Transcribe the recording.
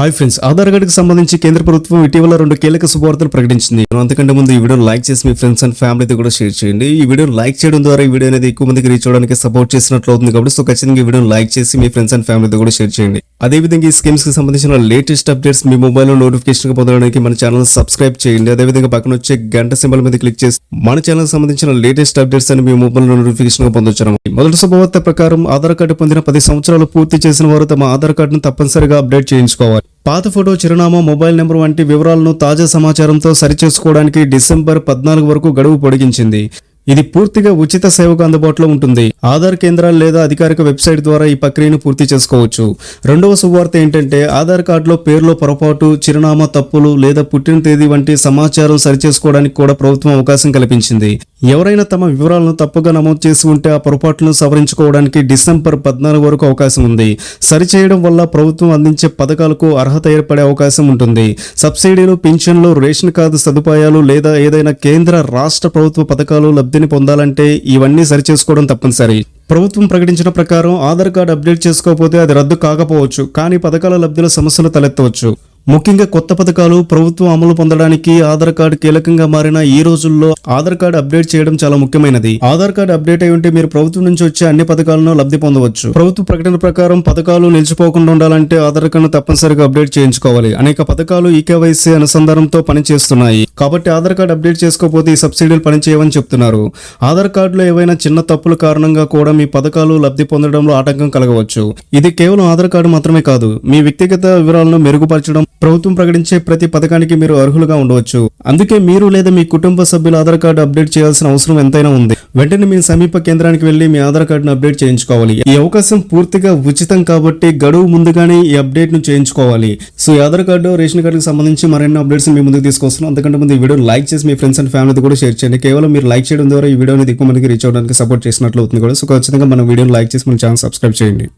Hi friends Aadhaar కార్డుకు సంబంధించి కేంద్ర ప్రభుత్వం ఇటీవల రెండు కీలక శుభవార్తలు ప్రకటించింది. అంతకంటే ముందు ఈ వీడియోని లైక్ చేసి మీ ఫ్రెండ్స్ అండ్ ఫ్యామిలీతో కూడా షేర్ చేయండి. ఈ వీడియో లైక్ చేయడం ద్వారా ఈ వీడియో అనేది ఎక్కువ మందికి రీచ్ అవడానికి సపోర్ట్ చేసినట్లు అవుతుంది కాబట్టి సో ఖచ్చితంగా ఈ వీడియోని లైక్ చేసి మీ ఫ్రెండ్స్ అండ్ ఫ్యామిలీతో కూడా షేర్ చేయండి. అదేవిధంగా ఈ స్కీమ్స్కి సంబంధించిన లేటెస్ట్ అప్డేట్స్ మీ మొబైల్లో నోటిఫికేషన్ పొందడానికి మన ఛానల్ సబ్స్క్రైబ్ చేయండి. అదేవిధంగా పక్కన వచ్చే గంట సింబల్ మీద క్లిక్ చేసి మన ఛానల్ సంబంధించిన లేటెస్ట్ అప్డేట్స్ అని మీ మొబైల్లో నోటిఫికేషన్ పొందొచ్చు మొదటి శుభవార్త ప్రకారం ఆధార్ కార్డు పొందిన పది సంవత్సరాలు పూర్తి చేసిన వారు తమ ఆధార్ కార్డును తప్పనిసరిగా అప్డేట్ చేయించుకోవాలి. పాత ఫోటో చిరునామా మొబైల్ నెంబర్ వంటి వివరాలను తాజా సమాచారంతో సరిచేసుకోవడానికి డిసెంబర్ పద్నాలుగు వరకు గడువు పొడిగించింది. ఇది పూర్తిగా ఉచిత సేవకు అందుబాటులో ఉంటుంది. ఆధార్ కేంద్రాలు లేదా అధికారిక వెబ్సైట్ ద్వారా ఈ ప్రక్రియను పూర్తి చేసుకోవచ్చు. రెండవ శుభవార్త ఏంటంటే ఆధార్ కార్డులో పేరులో పొరపాటు చిరునామా తప్పులు లేదా పుట్టిన తేదీ వంటి సమాచారం సరిచేసుకోవడానికి కూడా ప్రభుత్వం అవకాశం కల్పించింది. ఎవరైనా తమ వివరాలను తప్పుగా నమోదు చేసి ఉంటే ఆ పొరపాట్లను సవరించుకోవడానికి డిసెంబర్ పద్నాలుగు వరకు అవకాశం ఉంది. సరిచేయడం వల్ల ప్రభుత్వం అందించే పథకాలకు అర్హత ఏర్పడే అవకాశం ఉంటుంది. సబ్సిడీలు పింఛన్లు రేషన్ కార్డు సదుపాయాలు లేదా ఏదైనా కేంద్ర రాష్ట్ర ప్రభుత్వ పథకాలు లబ్ధి లబ్ధిని పొందాలంటే ఇవన్నీ సరిచేసుకోవడం తప్పనిసరి. ప్రభుత్వం ప్రకటించిన ప్రకారం ఆధార్ కార్డు అప్డేట్ చేసుకోకపోతే అది రద్దు కాకపోవచ్చు కానీ పథకాల లబ్ధిలో సమస్యలు తలెత్తవచ్చు. ముఖ్యంగా కొత్త పథకాలు ప్రభుత్వం అమలు పొందడానికి ఆధార్ కార్డు కీలకంగా మారిన ఈ రోజుల్లో ఆధార్ కార్డు అప్డేట్ చేయడం చాలా ముఖ్యమైనది. ఆధార్ కార్డు అప్డేట్ అయి ఉంటే మీరు ప్రభుత్వం నుంచి వచ్చే అన్ని పథకాలను లబ్ధి పొందవచ్చు. ప్రభుత్వ ప్రకటన ప్రకారం పథకాలు నిలిచిపోకుండా ఉండాలంటే ఆధార్ కార్డును తప్పనిసరిగా అప్డేట్ చేయించుకోవాలి. అనేక పథకాలు ఈకేవైసీ అనుసంధానంతో పనిచేస్తున్నాయి. కాబట్టి ఆధార్ కార్డు అప్డేట్ చేసుకోకపోతే ఈ సబ్సిడీలు పనిచేయవని చెప్తున్నారు. ఆధార్ కార్డులో ఏవైనా చిన్న తప్పుల కారణంగా కూడా మీ పథకాలు లబ్ధి పొందడంలో ఆటంకం కలగవచ్చు. ఇది కేవలం ఆధార్ కార్డు మాత్రమే కాదు. మీ వ్యక్తిగత వివరాలను మెరుగుపరచడం ప్రభుత్వం ప్రకటించే ప్రతి పథకానికి మీరు అర్హులుగా ఉండవచ్చు. అందుకే మీరు లేదా మీ కుటుంబ సభ్యుల ఆధార్ కార్డు అప్డేట్ చేయాల్సిన అవసరం ఎంతైనా ఉంది. వెంటనే మీ సమీప కేంద్రానికి వెళ్ళి మీ ఆధార్ కార్డును అప్డేట్ చేయించుకోవాలి. ఈ అవకాశం పూర్తిగా ఉచితం కాబట్టి గడువు ముందుగానే ఈ అప్డేట్ను చేయించుకోవాలి. సో ఈ ఆధార్ కార్డు రేషన్ కార్డుకి సంబంధించి మరిన్ని అప్డేట్స్ మీ ముందుకు తీసుకొస్తున్నాం. అంతకంటే ముందు ఈ వీడియో లైక్ చేసి మీ ఫ్రెండ్స్ అండ్ ఫ్యామిలీతో కూడా షేర్ చేయండి. కేవలం మీరు లైక్ చేయడం ద్వారా ఈ వీడియోని దిక్కు మనకి రీచ్ అవడానికి సపోర్ట్ చేసినట్లు అవుతుంది కూడా. సో ఖచ్చితంగా మన వీడియోని లైక్ చేసి మన ఛానల్ సబ్స్క్రైబ్ చేయండి.